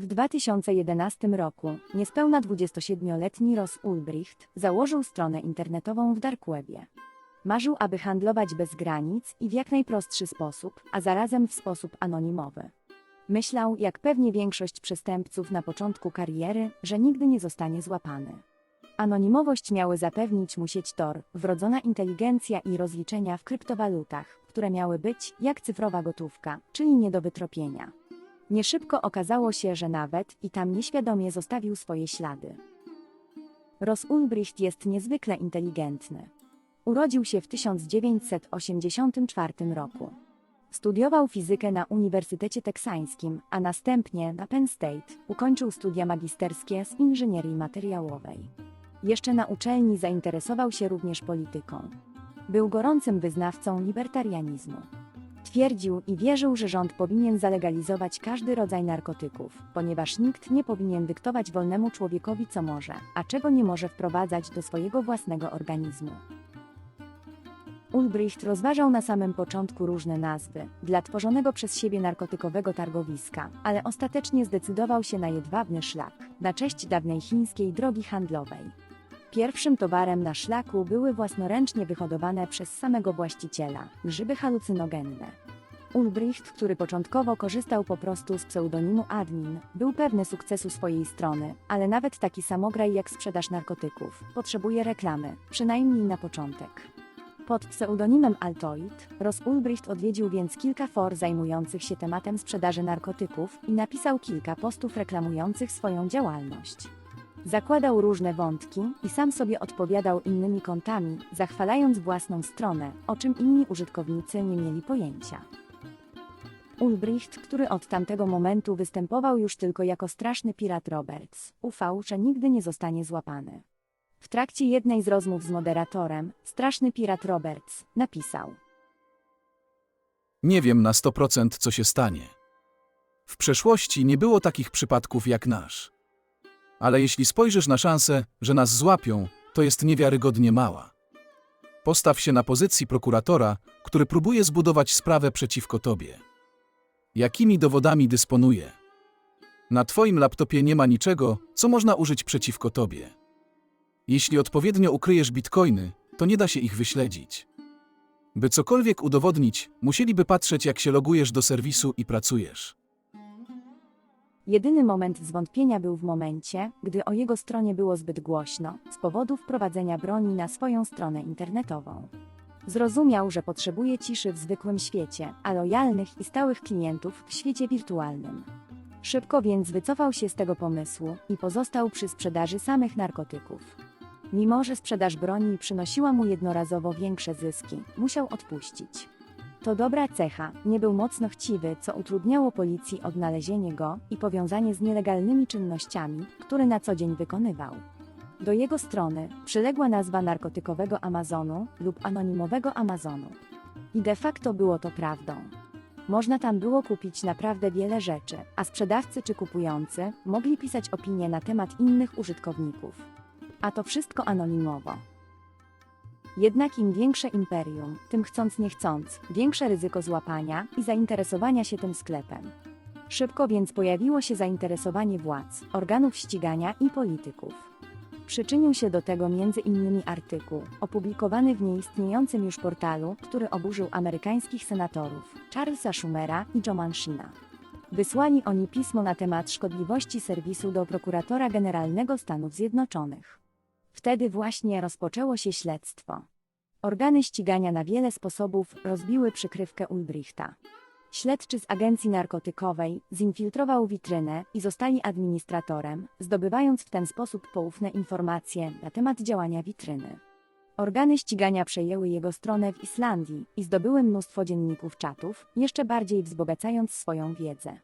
W 2011 roku niespełna 27-letni Ross Ulbricht założył stronę internetową w Dark Webie. Marzył, aby handlować bez granic i w jak najprostszy sposób, a zarazem w sposób anonimowy. Myślał, jak pewnie większość przestępców na początku kariery, że nigdy nie zostanie złapany. Anonimowość miały zapewnić mu sieć Tor, wrodzona inteligencja i rozliczenia w kryptowalutach, które miały być jak cyfrowa gotówka, czyli nie do wytropienia. Nie szybko okazało się, że nawet i tam nieświadomie zostawił swoje ślady. Ross Ulbricht jest niezwykle inteligentny. Urodził się w 1984 roku. Studiował fizykę na Uniwersytecie Teksańskim, a następnie na Penn State ukończył studia magisterskie z inżynierii materiałowej. Jeszcze na uczelni zainteresował się również polityką. Był gorącym wyznawcą libertarianizmu. Twierdził i wierzył, że rząd powinien zalegalizować każdy rodzaj narkotyków, ponieważ nikt nie powinien dyktować wolnemu człowiekowi co może, a czego nie może wprowadzać do swojego własnego organizmu. Ulbricht rozważał na samym początku różne nazwy dla tworzonego przez siebie narkotykowego targowiska, ale ostatecznie zdecydował się na jedwabny szlak, na cześć dawnej chińskiej drogi handlowej. Pierwszym towarem na szlaku były własnoręcznie wyhodowane przez samego właściciela grzyby halucynogenne. Ulbricht, który początkowo korzystał po prostu z pseudonimu Admin, był pewny sukcesu swojej strony, ale nawet taki samograj jak sprzedaż narkotyków potrzebuje reklamy, przynajmniej na początek. Pod pseudonimem Altoid, Ross Ulbricht odwiedził więc kilka for zajmujących się tematem sprzedaży narkotyków i napisał kilka postów reklamujących swoją działalność. Zakładał różne wątki i sam sobie odpowiadał innymi kontami, zachwalając własną stronę, o czym inni użytkownicy nie mieli pojęcia. Ulbricht, który od tamtego momentu występował już tylko jako straszny pirat Roberts, ufał, że nigdy nie zostanie złapany. W trakcie jednej z rozmów z moderatorem, straszny pirat Roberts napisał: Nie wiem na 100% co się stanie. W przeszłości nie było takich przypadków jak nasz. Ale jeśli spojrzysz na szansę, że nas złapią, to jest niewiarygodnie mała. Postaw się na pozycji prokuratora, który próbuje zbudować sprawę przeciwko tobie. Jakimi dowodami dysponuje? Na twoim laptopie nie ma niczego, co można użyć przeciwko tobie. Jeśli odpowiednio ukryjesz bitcoiny, to nie da się ich wyśledzić. By cokolwiek udowodnić, musieliby patrzeć, jak się logujesz do serwisu i pracujesz. Jedyny moment zwątpienia był w momencie, gdy o jego stronie było zbyt głośno, z powodu wprowadzenia broni na swoją stronę internetową. Zrozumiał, że potrzebuje ciszy w zwykłym świecie, a lojalnych i stałych klientów w świecie wirtualnym. Szybko więc wycofał się z tego pomysłu i pozostał przy sprzedaży samych narkotyków. Mimo, że sprzedaż broni przynosiła mu jednorazowo większe zyski, musiał odpuścić. To dobra cecha, nie był mocno chciwy, co utrudniało policji odnalezienie go i powiązanie z nielegalnymi czynnościami, które na co dzień wykonywał. Do jego strony przyległa nazwa narkotykowego Amazonu lub anonimowego Amazonu. I de facto było to prawdą. Można tam było kupić naprawdę wiele rzeczy, a sprzedawcy czy kupujący mogli pisać opinie na temat innych użytkowników. A to wszystko anonimowo. Jednak im większe imperium, tym chcąc nie chcąc, większe ryzyko złapania i zainteresowania się tym sklepem. Szybko więc pojawiło się zainteresowanie władz, organów ścigania i polityków. Przyczynił się do tego m.in. artykuł, opublikowany w nieistniejącym już portalu, który oburzył amerykańskich senatorów, Charlesa Schumera i Joe Manchina. Wysłali oni pismo na temat szkodliwości serwisu do prokuratora generalnego Stanów Zjednoczonych. Wtedy właśnie rozpoczęło się śledztwo. Organy ścigania na wiele sposobów rozbiły przykrywkę Ulbrichta. Śledczy z agencji narkotykowej zinfiltrował witrynę i zostali administratorem, zdobywając w ten sposób poufne informacje na temat działania witryny. Organy ścigania przejęły jego stronę w Islandii i zdobyły mnóstwo dzienników czatów, jeszcze bardziej wzbogacając swoją wiedzę.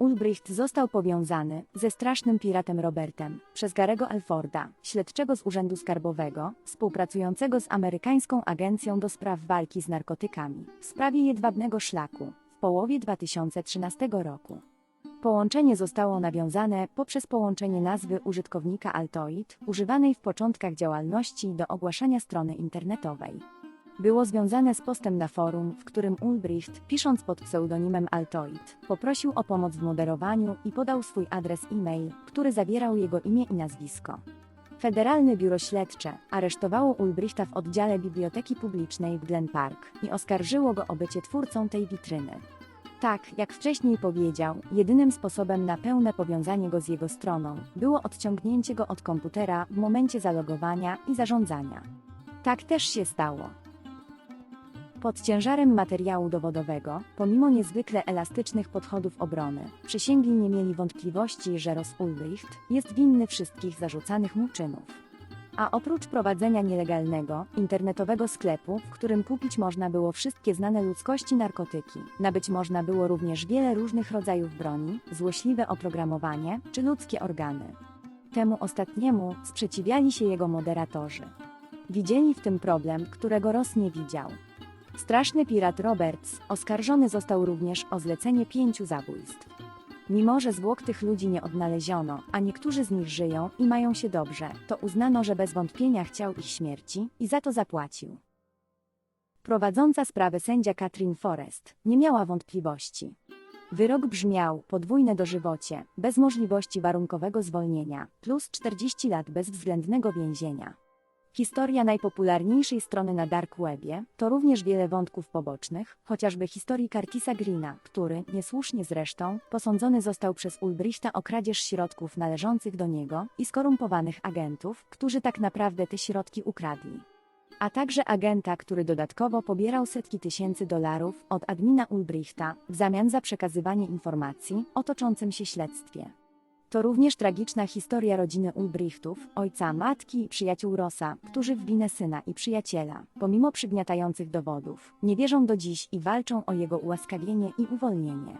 Ulbricht został powiązany ze strasznym piratem Robertem przez Garego Alforda, śledczego z Urzędu Skarbowego, współpracującego z amerykańską agencją do spraw walki z narkotykami, w sprawie jedwabnego szlaku w połowie 2013 roku. Połączenie zostało nawiązane poprzez połączenie nazwy użytkownika Altoid, używanej w początkach działalności do ogłaszania strony internetowej. Było związane z postem na forum, w którym Ulbricht, pisząc pod pseudonimem Altoid, poprosił o pomoc w moderowaniu i podał swój adres e-mail, który zawierał jego imię i nazwisko. Federalne Biuro Śledcze aresztowało Ulbrichta w oddziale Biblioteki Publicznej w Glen Park i oskarżyło go o bycie twórcą tej witryny. Tak, jak wcześniej powiedział, jedynym sposobem na pełne powiązanie go z jego stroną było odciągnięcie go od komputera w momencie zalogowania i zarządzania. Tak też się stało. Pod ciężarem materiału dowodowego, pomimo niezwykle elastycznych podchodów obrony, przysięgli nie mieli wątpliwości, że Ross Ulbricht jest winny wszystkich zarzucanych mu czynów. A oprócz prowadzenia nielegalnego, internetowego sklepu, w którym kupić można było wszystkie znane ludzkości narkotyki, nabyć można było również wiele różnych rodzajów broni, złośliwe oprogramowanie czy ludzkie organy. Temu ostatniemu sprzeciwiali się jego moderatorzy. Widzieli w tym problem, którego Ross nie widział. Straszny pirat Roberts oskarżony został również o zlecenie pięciu zabójstw. Mimo, że zwłok tych ludzi nie odnaleziono, a niektórzy z nich żyją i mają się dobrze, to uznano, że bez wątpienia chciał ich śmierci i za to zapłacił. Prowadząca sprawę sędzia Katrin Forrest nie miała wątpliwości. Wyrok brzmiał podwójne dożywocie, bez możliwości warunkowego zwolnienia, plus 40 lat bezwzględnego więzienia. Historia najpopularniejszej strony na Dark Webie to również wiele wątków pobocznych, chociażby historii Curtisa Greena, który, niesłusznie zresztą, posądzony został przez Ulbrichta o kradzież środków należących do niego i skorumpowanych agentów, którzy tak naprawdę te środki ukradli. A także agenta, który dodatkowo pobierał setki tysięcy dolarów od admina Ulbrichta w zamian za przekazywanie informacji o toczącym się śledztwie. To również tragiczna historia rodziny Ulbrichtów, ojca, matki i przyjaciół Rossa, którzy w winę syna i przyjaciela, pomimo przygniatających dowodów, nie wierzą do dziś i walczą o jego ułaskawienie i uwolnienie.